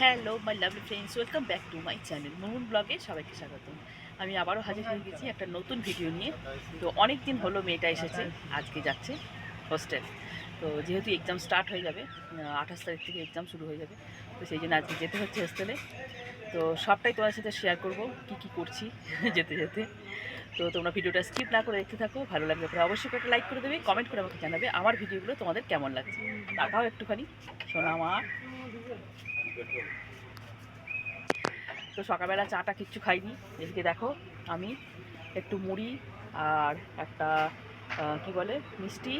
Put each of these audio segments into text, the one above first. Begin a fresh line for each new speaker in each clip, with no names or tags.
Hello my lovely friends welcome back to my channel Mumun ব্লগে সবাইকে স্বাগত আমি আবারও হাজির হয়ে গেছি একটা নতুন ভিডিও নিয়ে। তো অনেক দিন হলো মেয়েটা এসেছে, আজকে যাচ্ছে হোস্টেল তো যেহেতু এক্সাম স্টার্ট হয়ে যাবে আঠাশ তারিখ থেকে এক্সাম শুরু হয়ে যাবে, তো সেই জন্য আজকে যেতে হচ্ছে হোস্টেলে তো সবটাই তোমার সাথে শেয়ার করব, কি কি করছি যেতে যেতে। তো তোমরা ভিডিওটা স্কিপ না করে দেখতে থাকো, ভালো লাগলে পরে অবশ্যই একটা লাইক করে দেবে কমেন্ট করে আমাকে জানাবে আমার ভিডিওগুলো তোমাদের কেমন লাগছে। তাকাও একটুখানি শোনা আমার তো সকালবেলা চাটা কিচ্ছু খাইনি। এদিকে দেখো, আমি একটু মুড়ি আর একটা কি বলে, মিষ্টি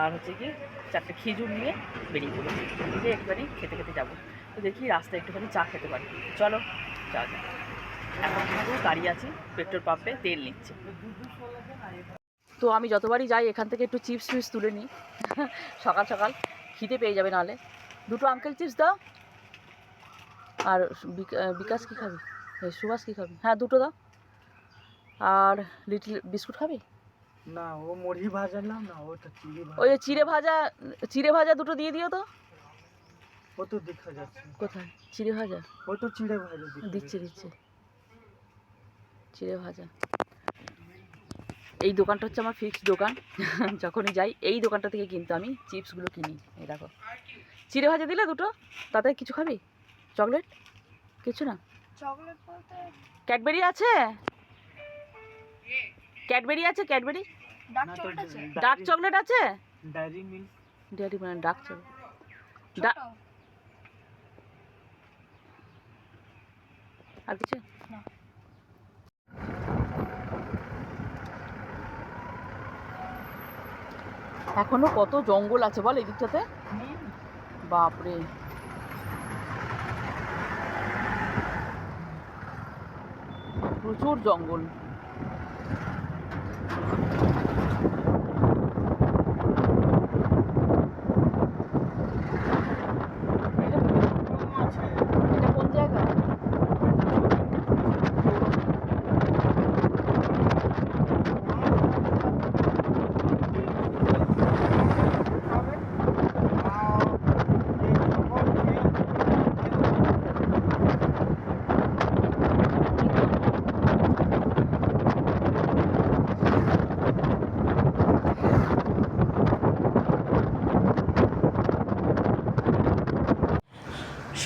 আর হচ্ছে কি চারটে খেজুর নিয়ে বেরিয়ে পড়েছি যে একটুখানি খেতে খেতে যাব। তো দেখি রাস্তায় একটুখানি চা খেতে পারি। চলো, চা যাক। এখন কিন্তু দাঁড়িয়ে আছি, পেট্রোল পাম্পে তেল নিচ্ছে। তো আমি যতবারই যাই, এখান থেকে একটু চিপস ফিপস তুলে নিই। সকাল সকাল খিদে পেয়ে যাবে নাহলে। দুটো আঙ্কেল চিপস দাও। আর বিকাশ কী খাবি? এই সুভাষ কী খাবি? হ্যাঁ দুটো দাও। আর লিটল বিস্কুট খাবি?
না ও মুড়ি ভাজা না না ওটা চিড়ি ভাজা।
ওই চিড়ে ভাজা চিড়ে ভাজা দুটো দিয়ে দিও তো।
ও তো দেখা যাচ্ছে।
কোথায়? চিড়ে ভাজা?
ও তো চিড়ে ভাজা
দিচ্ছে। দিচ্ছে চিড়ে ভাজা। এই দোকানটা হচ্ছে আমার ফিক্সড দোকান। যখনই যাই এই দোকানটা থেকে কিন্তু আমি চিপসগুলো কিনি। এই দেখো। চিড়ে ভাজা দিলে দুটো? তাতে কিছু খাবি? চকলেট? কিছু না।
চকলেট বলতে
ক্যাডবেরি আছে? ক্যাডবেরি আছে ক্যাডবেরি?
ডার্ক চকলেট আছে?
ডায়েরি-
ডার্ক চকলেট আছে?
Dairy Milk.
ডেয়ারি মানে ডার্ক চকলেট। আর কিছু?
না।
এখনও কত জঙ্গল আছে বল এদিকটাতে? বাপরে। প্রচুর জঙ্গল।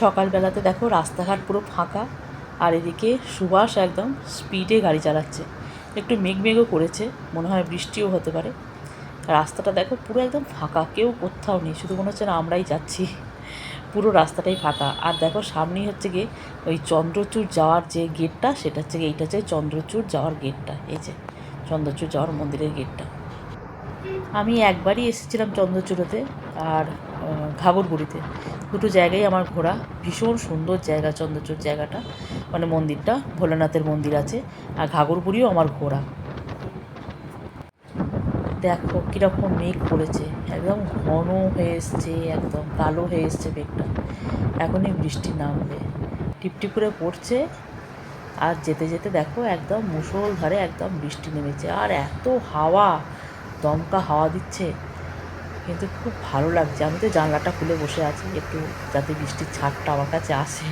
সকালবেলাতে দেখো রাস্তাঘাট পুরো ফাঁকা আর এদিকে সুভাষ একদম স্পিডে গাড়ি চালাচ্ছে। একটু মেঘমেঘও করেছে মনে হয় বৃষ্টিও হতে পারে। রাস্তাটা দেখো পুরো একদম ফাঁকা কেউ কোথাও নেই শুধু মনে হচ্ছে না আমরাই যাচ্ছি। পুরো রাস্তাটাই ফাঁকা। আর দেখো সামনেই হচ্ছে গিয়ে ওই চন্দ্রচূড় যাওয়ার যে গেটটা সেটা হচ্ছে গিয়ে এইটা হচ্ছে চন্দ্রচূড় যাওয়ার গেটটা। এই যে চন্দ্রচূড় যাওয়ার মন্দিরের গেটটা। আমি একবারই এসেছিলাম চন্দ্রচূড়োতে আর আহ, ঘাগরবুড়িতে। দুটো জায়গায় আমার ঘোরা। ভীষণ সুন্দর জায়গা, চন্দ্রচূড় জায়গাটা। মানে মন্দিরটা, ভোলানাথের মন্দির আছে। আর ঘাগরবুড়িও আমার ঘোরা। দেখো, কীরকম মেঘ পড়েছে একদম ঘন হয়ে এসছে, একদম কালো হয়ে এসছে মেঘটা। এখনই বৃষ্টি নামবে। টিপটিপ করে পড়ছে। আর যেতে যেতে দেখো, একদম মুষলধারে একদম বৃষ্টি নেমেছে। আর এত হাওয়া, দমকা হাওয়া দিচ্ছে। কিন্তু খুব ভালো লাগছে। আমি তো জানলাটা খুলে বসে আছি, একটু যাতে বৃষ্টির ছাড়টা আমার কাছে আসে।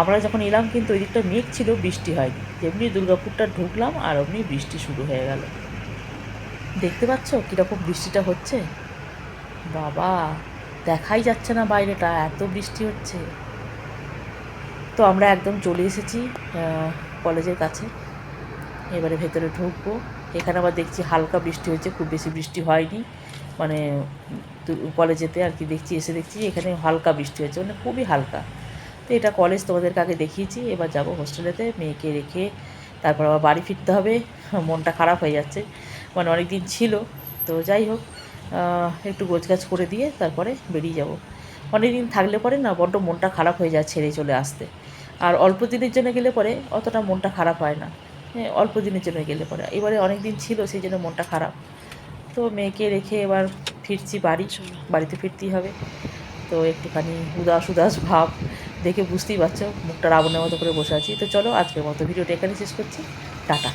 আমরা যখন এলাম কিন্তু ওই দিকটা মেঘ ছিল, বৃষ্টি হয়নি। যেমনি দুর্গাপুরটা ঢুকলাম আর অমনি বৃষ্টি শুরু হয়ে গেল। দেখতে পাচ্ছ কীরকম বৃষ্টিটা হচ্ছে? বাবা, দেখাই যাচ্ছে না বাইরেটা, এত বৃষ্টি হচ্ছে। তো আমরা একদম চলে এসেছি কলেজের কাছে। এবারে ভেতরে ঢুকবো। এখানে আবার দেখছি হালকা বৃষ্টি হয়েছে খুব বেশি বৃষ্টি হয়নি। মানে কলেজেতে আর কি দেখছি এসে দেখছি এখানে হালকা বৃষ্টি হয়েছে মানে খুবই হালকা। তো এটা কলেজ তোমাদেরকে আগে দেখিয়েছি এবার যাব হোস্টেলেতে মেয়েকে রেখে তারপর আবার বাড়ি ফিরতে হবে মনটা খারাপ হয়ে যাচ্ছে। মানে অনেক দিন ছিল তো যাই হোক একটু গোছগাছ করে দিয়ে তারপরে বেরিয়ে যাব। অনেক দিন থাকলে পরে না বড্ড মনটা খারাপ হয়ে যায় ছেড়ে চলে আসতে। আর অল্প দিনের জন্য গেলে পরে অতটা মনটা খারাপ হয় না। হ্যাঁ, অল্প দিনের জন্য গেলে পরে। এবারে অনেক দিন ছিল সেই জন্য মনটা খারাপ। তো মেয়েকে রেখে এবার ফিরছি বাড়ি, বাড়িতে ফিরতেই হবে। তো একটুখানি উদাস উদাস ভাব দেখে বুঝতেই পারছ, মুখটা রাবণের মতো করে বসে আছি। তো চলো আজকের মতো ভিডিওটা এখানে শেষ করছি। টাটা।